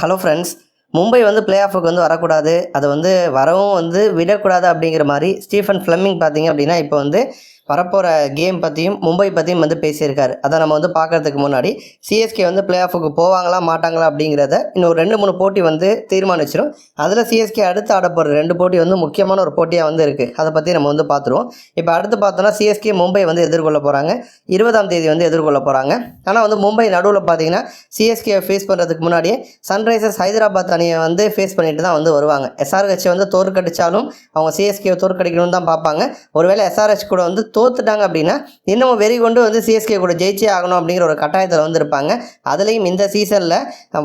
Hello friends Mumbai வந்து play ஆஃபுக்கு வந்து வரக்கூடாது. அதை வந்து வரவும் வந்து விடக்கூடாது அப்படிங்கிற மாதிரி ஸ்டீஃபன் ஃப்ளெமிங் பார்த்தீங்க அப்படின்னா இப்போ வந்து வரப்போகிற கேம் பற்றியும் மும்பை பற்றியும் வந்து பேசியிருக்காரு. அதை நம்ம வந்து பார்க்கறதுக்கு முன்னாடி சிஎஸ்கே வந்து பிளே ஆஃபுக்கு போவாங்களா மாட்டாங்களா அப்படிங்கிறத இன்னும் ரெண்டு மூணு போட்டி வந்து தீர்மானிச்சிடும் அதில் சிஎஸ்கே அடுத்து ஆடப்போகிற ரெண்டு போட்டி வந்து முக்கியமான ஒரு போட்டியாக வந்து இருக்குது அதை பற்றி நம்ம வந்து பார்த்துருவோம். இப்போ அடுத்து பார்த்தோன்னா சிஎஸ்கே மும்பை வந்து எதிர்கொள்ள போகிறாங்க இருபதாம் தேதி வந்து எதிர்கொள்ள போகிறாங்க ஆனால் வந்து மும்பை நடுவில் பார்த்தீங்கன்னா சிஎஸ்கேவை ஃபேஸ் பண்ணுறதுக்கு முன்னாடியே சன்ரைசர்ஸ் ஹைதராபாத் அணியை வந்து ஃபேஸ் பண்ணிட்டு தான் வந்து வருவாங்க. எஸ்ஆர்ஹெச் வந்து தோற்கடிச்சாலும் அவங்க சிஎஸ்கே தோற்கடிக்கணும்னு தான் பார்ப்பாங்க. ஒருவேளை எஸ்ஆர்ஹெச் கூட வந்து தோத்துட்டாங்க அப்படின்னா இன்னமும் வெறி கொண்டு வந்து சிஎஸ்கே கூட ஜெயிச்சே ஆகணும் அப்படிங்கிற ஒரு கட்டாயத்தில் வந்து இருப்பாங்க அதுலேயும் இந்த சீசனில்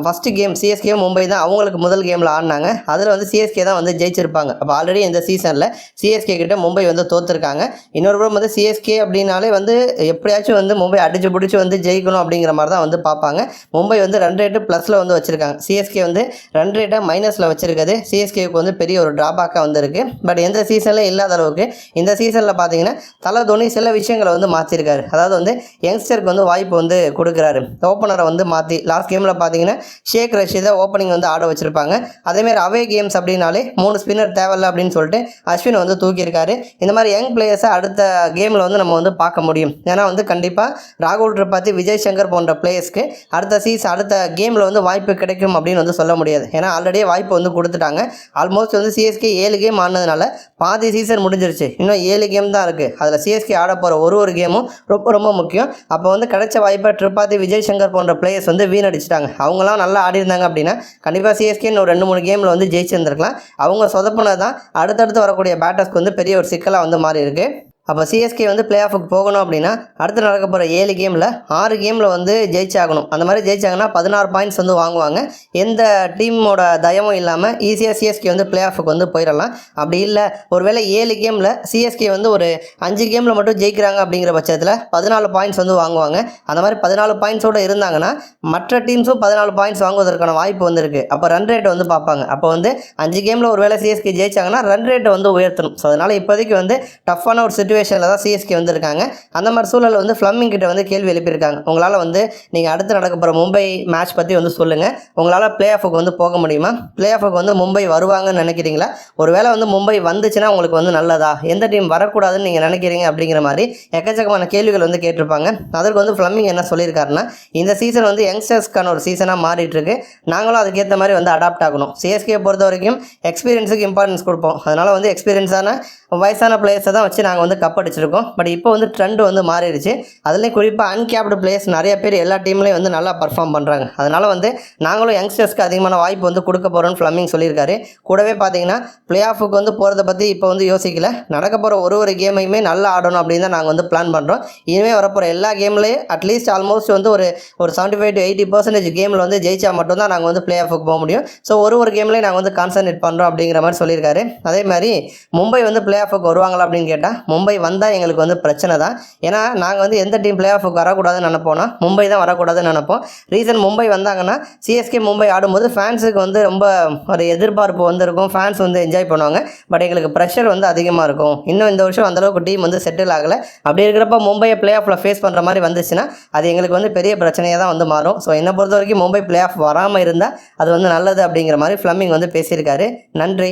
ஃபஸ்ட்டு கேம் சிஎஸ்கே மும்பை தான் அவங்களுக்கு முதல் கேமில் ஆடினாங்க. அதில் வந்து சிஎஸ்கே தான் வந்து ஜெயிச்சிருப்பாங்க. அப்போ ஆல்ரெடி இந்த சீசனில் சிஎஸ்கே கிட்ட மும்பை வந்து தோத்துருக்காங்க. இன்னொரு புறம் வந்து சிஎஸ்கே அப்படின்னாலே வந்து எப்படியாச்சும் வந்து மும்பை அடிச்சு பிடிச்சி வந்து ஜெயிக்கணும் அப்படிங்கிற மாதிரி தான் வந்து பார்ப்பாங்க. மும்பை வந்து ரன் ரேட்டு ப்ளஸில் வந்து வச்சுருக்காங்க. சிஎஸ்கே வந்து ரன் ரேட்டை மைனஸில் வச்சுருக்குது. சிஎஸ்கேவுக்கு வந்து பெரிய ஒரு ட்ராபேக்காக வந்திருக்கு. பட் எந்த சீசனில் இல்லாத அளவுக்கு இந்த சீசனில் பார்த்தீங்கன்னா தலை தோனி சில விஷயங்களை வந்து மாற்றிருக்காரு அதாவது வந்து யங்ஸ்டருக்கு வந்து வாய்ப்பு வந்து கொடுக்குறாரு. ஓப்பனரை வந்து மாற்றி லாஸ்ட் கேமில் பார்த்தீங்கன்னா ஷேக் ரஷீதை ஓப்பனிங் வந்து ஆட வச்சுருப்பாங்க. அதேமாதிரி அவே கேம்ஸ் அப்படின்னாலே மூணு ஸ்பின்னர் தேவையில்ல அப்படின்னு சொல்லிட்டு அஸ்வின் வந்து தூக்கியிருக்காரு. இந்த மாதிரி யங் பிளேயர்ஸை அடுத்த கேமில் வந்து நம்ம வந்து பார்க்க முடியும். ஏன்னா வந்து கண்டிப்பாக ராகுல் திரிபாதி விஜய் சங்கர் போன்ற பிளேயர்ஸ்க்கு அடுத்த சீஸ் அடுத்த கேமில் வந்து வாய்ப்பு கிடைக்கும் அப்படின்னு வந்து சொல்ல முடியாது. ஏன்னா ஆல்ரெடியே வாய்ப்பு வந்து கொடுத்துட்டாங்க. ஆல்மோஸ்ட் வந்து சிஎஸ்கே ஏழு கேம் ஆனதுனால பாதி சீசன் முடிஞ்சிருச்சு. இன்னும் ஏழு கேம் தான் இருக்குது அதில் சிஎஸ்கே ஆட போகிற ஒரு ஒரு கேமும் ரொம்ப ரொம்ப முக்கியம். அப்போ வந்து கிடைச்ச வாய்ப்பை திரிபாதி விஜய் சங்கர் போன்ற பிளேயர்ஸ் வந்து வீணடிச்சிட்டாங்க. அவங்களாம் நல்லா ஆடி இருந்தாங்க அப்படின்னா கண்டிப்பாக சிஎஸ்கேன்னு ஒரு ரெண்டு மூணு கேமில் வந்து ஜெயிச்சிருந்திருக்கலாம். அவங்க சொதப்புனது தான் அடுத்தடுத்து வரக்கூடிய பேட்டர்ஸ்க்கு வந்து பெரிய ஒரு சிக்கலாக வந்து மாறி இருக்குது அப்போ சிஎஸ்கே வந்து பிளே ஆஃபுக்கு போகணும் அப்படின்னா அடுத்து நடக்க போகிற ஏழு கேமில் ஆறு கேமில் வந்து ஜெயிச்சாகணும். அந்த மாதிரி ஜெயிச்சாங்கன்னா பதினாறு பாயிண்ட்ஸ் வந்து வாங்குவாங்க. எந்த டீமோட தயமும் இல்லாமல் ஈஸியாக சிஎஸ்கே வந்து பிளே ஆஃபுக்கு வந்து போயிடலாம். அப்படி இல்லை ஒருவேளை ஏழு கேமில் சிஎஸ்கே வந்து ஒரு அஞ்சு கேமில் மட்டும் ஜெயிக்கிறாங்க அப்படிங்கிற பட்சத்தில் பதினாலு பாயிண்ட்ஸ் வந்து வாங்குவாங்க. அந்த மாதிரி பதினாலு பாயிண்ட்ஸோடு இருந்தாங்கன்னா மற்ற டீம்ஸும் பதினாலு பாயிண்ட்ஸ் வாங்குவதற்கான வாய்ப்பு வந்து இருக்குது அப்போ ரன் ரேட்டை வந்து பார்ப்பாங்க. அப்போ வந்து அஞ்சு கேமில் ஒரு வேளை சிஎஸ்கே ஜெயிச்சாங்கன்னா ரன் ரேட்டை வந்து உயர்த்தணும். ஸோ அதனால் இப்போதைக்கு வந்து டஃப்பான ஒரு சுச்சுவேஷனில் தான் சிஎஸ்கே வந்திருக்காங்க. அந்த மாதிரி சூழலில் வந்து ஃப்ளம்மிங் கிட்ட வந்து கேள்வி எழுப்பியிருக்காங்க. உங்களால் வந்து நீங்கள் அடுத்து நடக்க போகிற மும்பை மேட்ச் பற்றி வந்து சொல்லுங்கள் உங்களால் பிளே ஆஃபுக்கு வந்து போக முடியுமா? பிளே ஆஃபுக்கு வந்து மும்பை வருவாங்கன்னு நினைக்கிறீங்களா? ஒருவேளை வந்து மும்பை வந்துச்சுன்னா உங்களுக்கு வந்து நல்லதா? எந்த டீம் வரக்கூடாதுன்னு நீங்கள் நினைக்கிறீங்க அப்படிங்கிற மாதிரி எக்கச்சக்கமான கேள்விகள் வந்து கேட்டிருப்பாங்க. அதற்கு வந்து ஃப்ளம்மிங் என்ன சொல்லியிருக்காருன்னா இந்த சீசன் வந்து யங்ஸ்டர்ஸ்க்கான ஒரு சீசனாக மாறிட்டுருக்கு நாங்களும் அதுக்கேற்ற மாதிரி வந்து அடாப்ட் ஆகணும். சிஎஸ்கே பொறுத்த வரைக்கும் எக்ஸ்பீரியன்ஸுக்கு இம்பார்ட்டன்ஸ் கொடுப்போம். அதனால் வந்து எக்ஸ்பீரியன்ஸான வயசான பிளேயர்ஸை தான் வச்சு நாங்கள் வந்து கப் அடிச்சிருக்கோம். பட் இப்போ வந்து ட்ரெண்ட் வந்து மாறிடுச்சு. அதுலேயும் குறிப்பாக அன்கேப்டு பிளேயர்ஸ் நிறைய பேர் எல்லா டீம்லேயும் வந்து நல்லா பர்ஃபார்ம் பண்ணுறாங்க அதனால் வந்து நாங்களும் யங்ஸ்டர்ஸ்க்கு அதிகமான வாய்ப்பு வந்து கொடுக்க போகிறோம்னு ஃப்ளமிங் சொல்லியிருக்காரு. கூடவே பார்த்தீங்கன்னா பிளே ஆஃபுக்கு வந்து போகிறத பற்றி இப்போ வந்து யோசிக்கல. நடக்க போகிற ஒரு ஒரு கேமையுமே நல்லா ஆடணும் அப்படின்னு தான் நாங்கள் வந்து பிளான் பண்ணுறோம் இனிமேல் வரப்போகிற எல்லா கேம்லேயும் அட்லீஸ்ட் ஆல்மோஸ்ட் வந்து ஒரு ஒரு seventy five to eighty percentage கேமில் வந்து ஜெயிச்சா மட்டும்தான் நாங்கள் வந்து பிளே ஆஃபுக்கு போக முடியும். ஸோ ஒரு ஒரு கேம்லேயும் நாங்கள் வந்து கான்சன்ட்ரேட் பண்ணுறோம் அப்படிங்கிற மாதிரி சொல்லியிருக்காரு. அதே மாதிரி மும்பை வந்து பிளே ஆஃபுக்கு வருவாங்களா அப்படின்னு கேட்டால் மும்பை வந்தால் எங்களுக்கு வந்து பிரச்சனை தான். ஏன்னா நாங்கள் வந்து எந்த டீம் பிளே ஆஃபுக்கு வரக்கூடாதுன்னு நினைப்போம்னா மும்பை தான் வரக்கூடாதுன்னு நினைப்போம். ரீசன் மும்பை வந்தாங்கன்னா சிஎஸ்கே மும்பை ஆடும்போது ஃபேன்ஸுக்கு வந்து ரொம்ப ஒரு எதிர்பார்ப்பு வந்து இருக்கும் ஃபேன்ஸ் வந்து என்ஜாய் பண்ணுவாங்க. பட் எங்களுக்கு ப்ரெஷர் வந்து அதிகமாக இருக்கும். இன்னும் இந்த வருஷம் அந்தளவுக்கு டீம் வந்து செட்டில் ஆகலை. அப்படி இருக்கிறப்ப மும்பையை பிளே ஆஃபில் ஃபேஸ் பண்ணுற மாதிரி வந்துச்சுன்னா அது எங்களுக்கு வந்து பெரிய பிரச்சனையாக தான் வந்து மாறும். ஸோ என்னை பொறுத்த வரைக்கும் மும்பை பிளே ஆஃப் வராமல் இருந்தால் அது வந்து நல்லது அப்படிங்கிற மாதிரி ஃப்ளம்மிங் வந்து பேசியிருக்காரு. நன்றி.